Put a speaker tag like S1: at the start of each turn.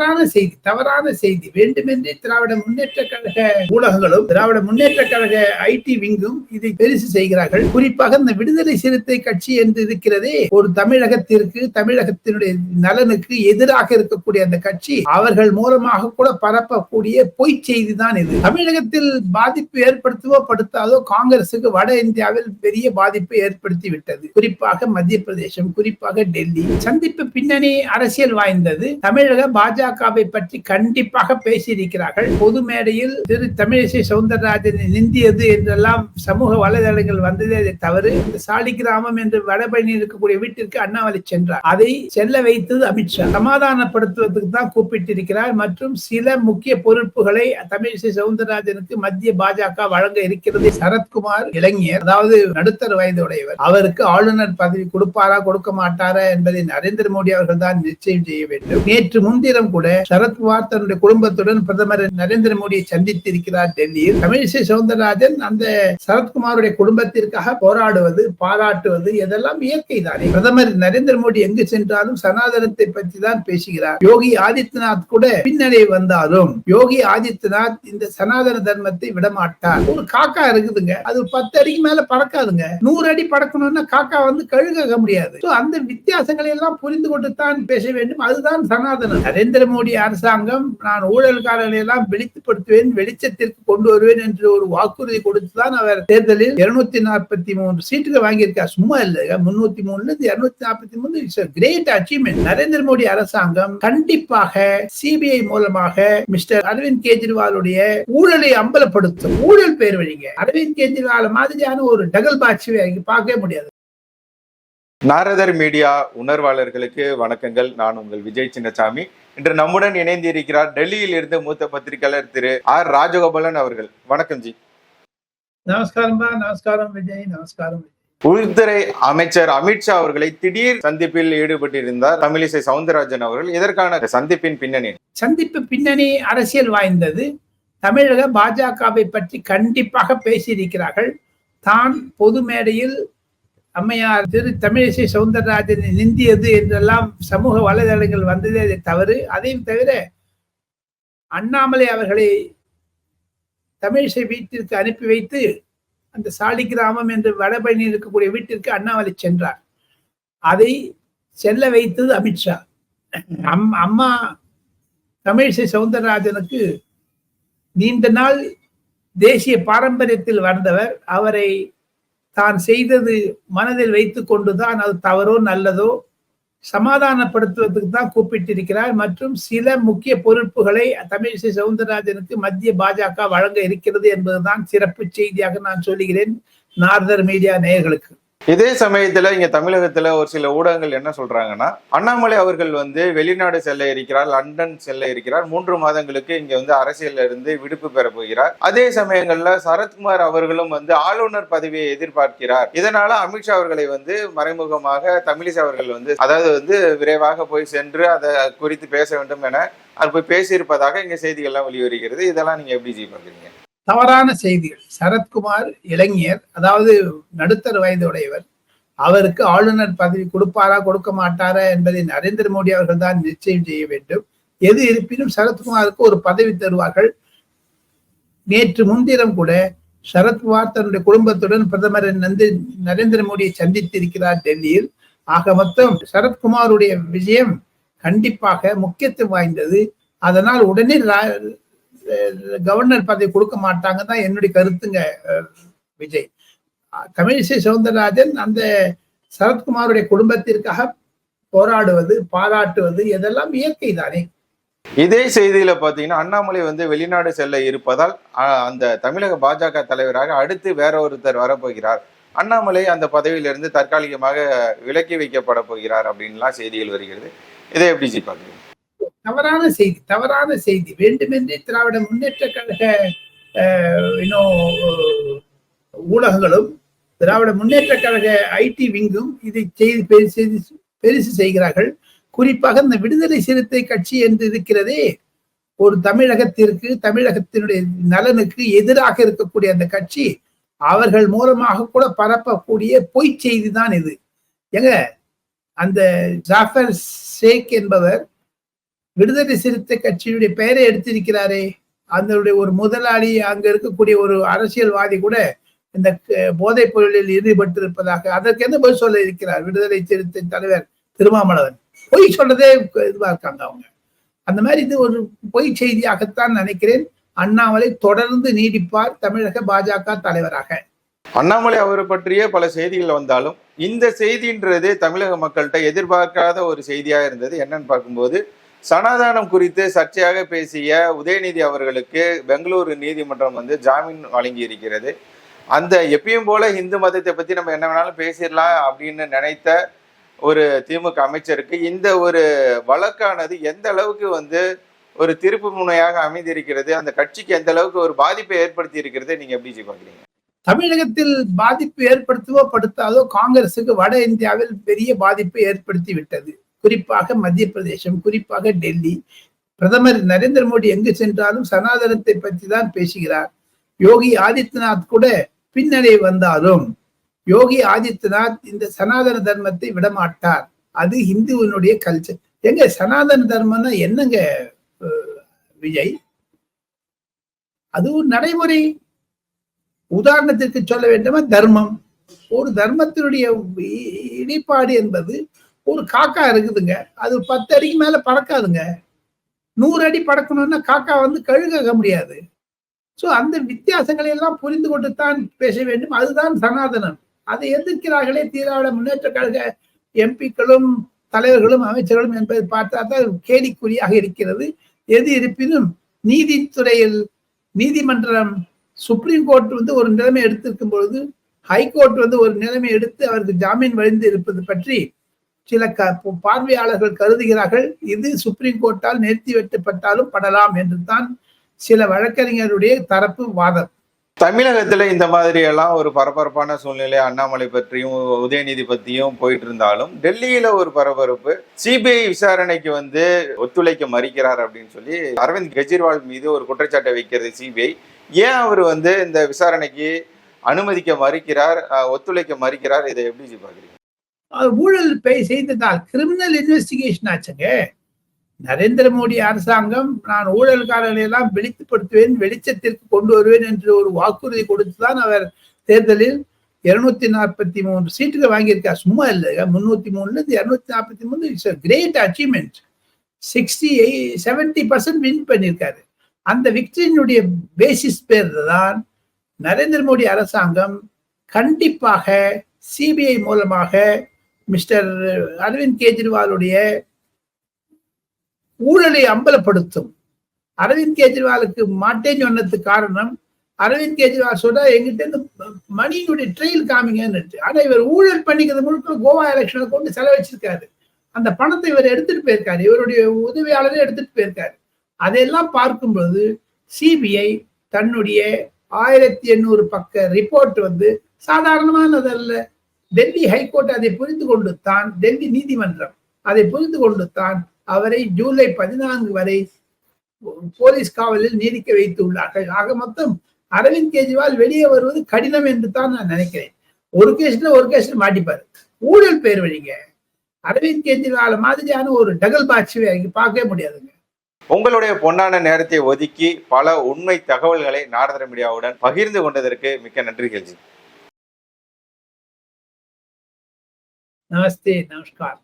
S1: தவறான செய்தி தவறான செய்தி. வேண்டுமென்றே திராவிட முன்னேற்ற கழக ஊடகங்களும் திராவிட முன்னேற்ற கழக ஐடி விங்கும் இதை பெருசு செய்கிறார்கள். குறிப்பாக இந்த விடுதலை சிறுத்தை கட்சி என்று இருக்கிறதே ஒரு தமிழகத்திற்கு தமிழகத்தினுடைய நலனுக்கு எதிராக இருக்கக்கூடிய அந்த கட்சி அவர்கள் மூலமாக கூட பரப்பக்கூடிய பொய் செய்தி தான் இது. தமிழகத்தில் பாதிப்பு ஏற்படுத்துவோ படுத்தாதோ காங்கிரசுக்கு வட இந்தியாவில் பெரிய பாதிப்பை ஏற்படுத்தி விட்டது குறிப்பாக மத்திய பிரதேசம் குறிப்பாக டெல்லி. சந்திப்பு பின்னணி அரசியல் வாய்ந்தது. தமிழக பாஜகவை பற்றி கண்டிப்பாக பேசியிருக்கிறார்கள். பொது மேடையில் திரு தமிழிசை சவுந்தரராஜனை நிந்தியது என்றெல்லாம் சமூக வலைதளங்கள் வந்ததே அதை தவறு. இந்த சாலி கிராமம் என்று வடபழனி இருக்கக்கூடிய வீட்டிற்கு அண்ணாமலை சென்றார். அதை செல்ல வைத்தது அமித்ஷா சமாதானப்படுத்துவதற்கு தான் கூப்பிட்டிருக்கிறார். மற்றும் சில முக்கிய பொறுப்புகளை தமிழிசை சவுந்தரராஜனுக்கு மத்திய பாஜக வழங்க இருக்கிறது. சரத்குமார் இளைஞர் அதாவது நடுத்தர வயதுடையவர். அவருக்கு ஆளுநர் பதவி கொடுப்பாரா கொடுக்க மாட்டாரா என்பதை நரேந்திர மோடி அவர்கள் தான் நிச்சயம் செய்ய வேண்டும். நேற்று முன்தினம் கூட சரத்குமார் தன்னுடைய குடும்பத்துடன் பிரதமர் நரேந்திர மோடியை சந்தித்திருக்கிறார் டெல்லியில். தமிழிசை சவுந்தரராஜன் அந்த சரத்குமாருடைய குடும்பத்திற்காக போராடுவது பாராட்டுவது இதெல்லாம் இயற்கை தானே பிரதமர் நரேந்திர மோடி எங்கு சென்றாலும் சனாதனத்தை பற்றி தான் பேசுகிறார். யோகி ஆதித்யநாத் கூட பின்னணி வந்தாலும் யோகி ஆதித்யநாத் இந்த சனாதன தர்மத்தை விடமாட்டார். ஒரு காக்கா இருக்குதுங்க. அது பத்து அடிக்கு மேல பறக்காதுங்க. நூறு அடி பறக்கணும்னா காக்கா வந்து கழுக முடியாது. அந்த வித்தியாசங்களை எல்லாம் புரிந்து கொண்டு தான் பேச வேண்டும். அதுதான் சனாதனம். நரேந்திர மோடி அரசாங்கம் நான் ஊழல்காரர்களை எல்லாம் வெளிப்படுத்துவேன் வெளிச்சத்திற்கு கொண்டு வருவேன் என்று ஒரு வாக்குறுதி கொடுத்துதான் அவர் தேர்தலில் இருநூத்தி நாற்பத்தி மூன்று சீட்டுகள் வாங்கியிருக்கார் சும்மா இல்ல முன்னூத்தி மூணுல இருந்து இருநூத்தி நாற்பத்தி மூணு கிரேட் அச்சீவ்மெண்ட் நரேந்திர மோடி அரசாங்கம் கண்டிப்பாக சிபிஐ மூலமாக மிஸ்டர் அரவிந்த் கெஜ்ரிவாலுடைய ஊழலை அம்பலப்படுத்தும். ஊழல் பேர் வழிங்க. அரவிந்த் கெஜ்ரிவால் மாதிரியான ஒரு டகல் பாட்சியை பார்க்கவே முடியாது.
S2: நாரதர் மீடியா உணர்வாளர்களுக்கு வணக்கங்கள். நான் உங்கள் விஜய் சின்னசாமி. இன்று நம்முடன் இணைந்து இருக்கிறார் டெல்லியில் இருந்து மூத்த பத்திரிகையாளர் திரு ஆர் ராஜகோபாலன் அவர்கள். வணக்கம் ஜி.
S1: நமஸ்காரம் நமஸ்காரம் விஜய் நமஸ்காரம்
S2: உள்துறை அமைச்சர் அமித்ஷா அவர்களை திடீர் சந்திப்பில் ஈடுபட்டிருந்தார் தமிழிசை சவுந்தரராஜன் அவர்கள். இதற்கான சந்திப்பின் பின்னணி.
S1: சந்திப்பு பின்னணி அரசியல் வாய்ந்தது. தமிழக பாஜகவை பற்றி கண்டிப்பாக பேசியிருக்கிறார்கள். தான் பொது மேடையில் அம்மையார் திரு தமிழிசை சவுந்தரராஜன் நிந்தியது என்றெல்லாம் சமூக வலைதளங்கள் வந்ததே அதை தவறு. அதையும் தவிர அண்ணாமலை அவர்களை தமிழிசை வீட்டிற்கு அனுப்பி வைத்து அந்த சாலி கிராமம் என்று வடபழனி இருக்கக்கூடிய வீட்டிற்கு அண்ணாமலை சென்றார். அதை செல்ல வைத்தது அமித்ஷா அம் அம்மா தமிழிசை சவுந்தரராஜனுக்கு நீண்ட நாள் தேசிய பாரம்பரியத்தில் வந்தவர் அவரை தான் செய்தது மனதில் வைத்து கொண்டுதான் அது தவறோ நல்லதோ சமாதானப்படுத்துவதற்கு தான் கூப்பிட்டிருக்கிறார். மற்றும் சில முக்கிய பொறுப்புகளை தமிழிசை சவுந்தரராஜனுக்கு மத்திய பாஜக வழங்க இருக்கிறது என்பதுதான் சிறப்பு செய்தியாக நான் சொல்லுகிறேன். நார்தர் மீடியா நேயர்களுக்கு.
S2: இதே சமயத்துல இங்க தமிழகத்துல ஒரு சில ஊடகங்கள் என்ன சொல்றாங்கன்னா அண்ணாமலை அவர்கள் வந்து வெளிநாடு செல்ல இருக்கிறார் லண்டன் செல்ல இருக்கிறார் மூன்று மாதங்களுக்கு இங்க வந்து அரசியல்ல இருந்து விடுப்பு பெற போகிறார். அதே சமயங்கள்ல சரத்குமார் அவர்களும் வந்து ஆளுநர் பதவியை எதிர்பார்க்கிறார். இதனால அமித்ஷா அவர்களை வந்து மறைமுகமாக தமிழிசை அவர்கள் வந்து அதாவது வந்து விரைவாக போய் சென்று அதை குறித்து பேச வேண்டும் என அது போய் பேசியிருப்பதாக இங்க செய்திகள்லாம் வெளிவருகிறது. இதெல்லாம் நீங்க எப்படி ஜி பண்றீங்க
S1: தவறான செய்திகள். சரத்குமார் இளைஞர் அதாவது நடுத்தர வயதுடையவர் அவருக்கு ஆளுநர் பதவி கொடுப்பாரா கொடுக்க மாட்டாரா என்பதை நரேந்திர மோடி அவர்கள் தான் நிச்சயம் செய்ய வேண்டும். எது இருப்பினும் சரத்குமாருக்கு ஒரு பதவி தருவார்கள். நேற்று முன்தினம் கூட சரத்குமார் தன்னுடைய குடும்பத்துடன் பிரதமர் வந்து நரேந்திர மோடியை சந்தித்திருக்கிறார் டெல்லியில். ஆக மொத்தம் சரத்குமாருடைய விஜயம் கண்டிப்பாக முக்கியத்துவம் வாய்ந்தது. அதனால் உடனே கவர்னர் பதவி கொடுக்க மாட்டாங்க தான் என்னுடைய கருத்துங்க விஜய். தமிழிசை சவுந்தரராஜன் அந்த சரத்குமாருடைய குடும்பத்திற்காக போராடுவது பாராட்டுவது இதெல்லாம் இயற்கை தானே.
S2: இதே செய்தியில பாத்தீங்கன்னா அண்ணாமலை வந்து வெளிநாடு செல்ல இருப்பதால் அந்த தமிழக பாஜக தலைவராக அடுத்து வேற ஒருத்தர் வரப்போகிறார். அண்ணாமலை அந்த பதவியிலிருந்து தற்காலிகமாக விலக்கி வைக்கப்பட போகிறார் அப்படின்லாம் செய்திகள் வருகிறது. இதை எப்படி ஜி பாக்குறீங்க
S1: தவறான செய்தி தவறான செய்தி. வேண்டுமென்றே திராவிட முன்னேற்ற கழக இன்னும் ஊடகங்களும் திராவிட முன்னேற்ற கழக ஐடி விங்கும் இதை செய்தி பெருசு பெருசு செய்கிறார்கள். குறிப்பாக இந்த விடுதலை சிறுத்தை கட்சி என்று இருக்கிறதே ஒரு தமிழகத்திற்கு தமிழகத்தினுடைய நலனுக்கு எதிராக இருக்கக்கூடிய அந்த கட்சி அவர்கள் மூலமாக கூட பரப்பக்கூடிய பொய் செய்தி தான் இது. எங்க அந்த ஜாஃபர் ஷேக் என்பவர் விடுதலை சிறுத்தை கட்சியினுடைய பெயரை எடுத்திருக்கிறாரே. அதனுடைய ஒரு முதலாளி அங்க இருக்கக்கூடிய ஒரு அரசியல்வாதி கூட இந்த போதைப் பொருளில் ஈடுபட்டிருப்பதாக அதற்கு என்ன பதில் சொல்ல இருக்கிறார்? விடுதலை சிறுத்தை தலைவர் திருமாமலவன் பொய் சொல்றதே இதுவா இருக்காங்க அவங்க. அந்த மாதிரி இது ஒரு பொய் செய்தியாகத்தான் நினைக்கிறேன். அண்ணாமலை தொடர்ந்து நீடிப்பார் தமிழக பாஜக தலைவராக.
S2: அண்ணாமலை அவரை பற்றிய பல செய்திகள் வந்தாலும் இந்த செய்தின்றது தமிழக மக்கள்கிட்ட எதிர்பார்க்காத ஒரு செய்தியா இருந்தது. என்னன்னு பார்க்கும்போது சனாதானம் குறித்து சர்ச்சையாக பேசிய உதயநிதி அவர்களுக்கு பெங்களூரு நீதிமன்றம் வந்து ஜாமீன் வழங்கி இருக்கிறது அந்த எப்பயும் போல இந்து மதத்தை பத்தி நம்ம என்ன வேணாலும் பேசிடலாம் அப்படின்னு நினைத்த ஒரு திமுக அமைச்சருக்கு இந்த ஒரு வழக்கானது எந்த அளவுக்கு வந்து ஒரு திருப்பு முனையாக அமைந்திருக்கிறது அந்த கட்சிக்கு எந்த அளவுக்கு ஒரு பாதிப்பை ஏற்படுத்தி இருக்கிறது நீங்க எப்படி பாக்குறீங்க
S1: தமிழகத்தில் பாதிப்பு ஏற்படுத்தவோ படுத்தாதோ காங்கிரசுக்கு வட இந்தியாவில் பெரிய பாதிப்பை ஏற்படுத்தி விட்டது. குறிப்பாக மத்திய பிரதேசம் குறிப்பாக டெல்லி. பிரதமர் நரேந்திர மோடி எங்கு சென்றாலும் சனாதனத்தை பற்றி தான் பேசுகிறார். யோகி ஆதித்யநாத் கூட பின்னடை வந்தாலும் யோகி ஆதித்யநாத் இந்த சனாதன தர்மத்தை விடமாட்டார். அது இந்துவினுடைய கல்ச்சர் எங்க சனாதன தர்மம்னா என்னங்க விஜய்? அது ஒரு நடைமுறை. உதாரணத்திற்கு சொல்ல வேண்டுமா தர்மம். ஒரு தர்மத்தினுடைய இ- இடிபாடு என்பது ஒரு காக்கா இருக்குதுங்க. அது பத்து அடிக்கு மேல பறக்காதுங்க. நூறு அடி பறக்கணும்னா காக்கா வந்து கழுக முடியாது. ஸோ அந்த வித்தியாசங்களை எல்லாம் புரிந்து கொண்டு தான் பேச வேண்டும். அதுதான் சனாதனம். அதை எதிர்க்கிறார்களே தீராவிட முன்னேற்ற கழக எம்பிக்களும் தலைவர்களும் அமைச்சர்களும் என்பதை பார்த்தா தான் கேலிக்குறியாக இருக்கிறது. எது இருப்பினும் நீதித்துறையில் நீதிமன்றம் சுப்ரீம் கோர்ட் வந்து ஒரு நிலைமை எடுத்திருக்கும் பொழுது ஹைகோர்ட் வந்து ஒரு நிலைமை எடுத்து அவருக்கு ஜாமீன் வழிந்து இருப்பது பற்றி சில க பார்வையாளர்கள் கருதுகிறார்கள் இது சுப்ரீம் கோர்ட்டால் நிறுத்தி வைக்கப்பட்டாலும் படலாம் என்று தான் சில வழக்கறிஞருடைய தரப்பு வாதம்.
S2: தமிழகத்துல இந்த மாதிரி எல்லாம் ஒரு பரபரப்பான சூழ்நிலை அண்ணாமலை பற்றியும் உதயநிதி பத்தியும் போயிட்டு இருந்தாலும் டெல்லியில ஒரு பரபரப்பு சிபிஐ விசாரணைக்கு வந்து ஒத்துழைக்க மறுக்கிறார் அப்படின்னு சொல்லி அரவிந்த் கெஜ்ரிவால் மீது ஒரு குற்றச்சாட்டை வைக்கிறது சிபிஐ. ஏன் அவர் வந்து இந்த விசாரணைக்கு அனுமதிக்க மறுக்கிறார் அஹ், ஒத்துழைக்க மறுக்கிறார் இதை எப்படி பாக்குறீங்க
S1: ஊழல் பே- செய்ததால் கிரிமினல் இன்வெஸ்டிகேஷன் ஆச்சுங்க. நரேந்திர மோடி அரசாங்கம் நான் ஊழல்காரர்களை எல்லாம் வெளிப்படுத்துவேன் வெளிச்சத்திற்கு கொண்டு வருவேன் என்று ஒரு வாக்குறுதி கொடுத்துதான் அவர் தேர்தலில் இருநூத்தி நாற்பத்தி மூணு சீட்டுகள் வாங்கியிருக்கார். சும்மா இல்லை முன்னூத்தி மூணுல இருந்து இருநூத்தி நாற்பத்தி மூணு it's great achievement sixty seventy percent win பண்ணியிருக்காரு. அந்த விக்டரியினுடைய பேசிஸ் பேர் தான் நரேந்திர மோடி அரசாங்கம். கண்டிப்பாக சிபிஐ மூலமாக மிஸ்டர் அரவிந்த் கெஜ்ரிவாலுடைய ஊழலை அம்பலப்படுத்தும். அரவிந்த் கெஜ்ரிவாலுக்கு மாட்டேன்னு சொன்னதுக்கு காரணம் அரவிந்த் கெஜ்ரிவால் சொன்னா எங்கிட்ட இருந்து மணியினுடைய ட்ரெயில் காமிங்கன்னு. ஆனா இவர் ஊழல் பண்ணிக்கிறது முழுக்க கோவா எலெக்ஷனை கொண்டு செலவச்சிருக்காரு அந்த பணத்தை இவர் எடுத்துட்டு போயிருக்காரு. இவருடைய உதவியாளரே எடுத்துட்டு போயிருக்காரு. அதையெல்லாம் பார்க்கும்போது சிபிஐ தன்னுடைய ஆயிரத்தி எண்ணூறு பக்க ரிப்போர்ட் வந்து சாதாரணமானதல்ல. டெல்லி ஹைகோர்ட் அதை புரிந்து கொண்டு தான் டெல்லி நீதிமன்றம் அதை புரிந்து கொண்டு தான் அவரை ஜூலை பதினான்கு வரை போலீஸ் காவலில் நீடிக்க வைத்துள்ளார்கள். ஆக மொத்தம் அரவிந்த் கெஜ்ரிவால் வெளியே வருவது கடினம் என்று தான் நான் நினைக்கிறேன். ஒரு கேஸ்ல ஒரு கேஸ்ல மாட்டிப்பாரு. ஊழல் பேர் வழிங்க. அரவிந்த் கெஜ்ரிவால் மாதிரியான ஒரு டகல் பாட்சி பார்க்கவே முடியாதுங்க.
S2: உங்களுடைய பொன்னான நேரத்தை ஒதுக்கி பல உண்மை தகவல்களை நாரதர மீடியாவுடன் பகிர்ந்து கொண்டதற்கு மிக்க நன்றி கேள்வி
S1: Namastê, Namaskar.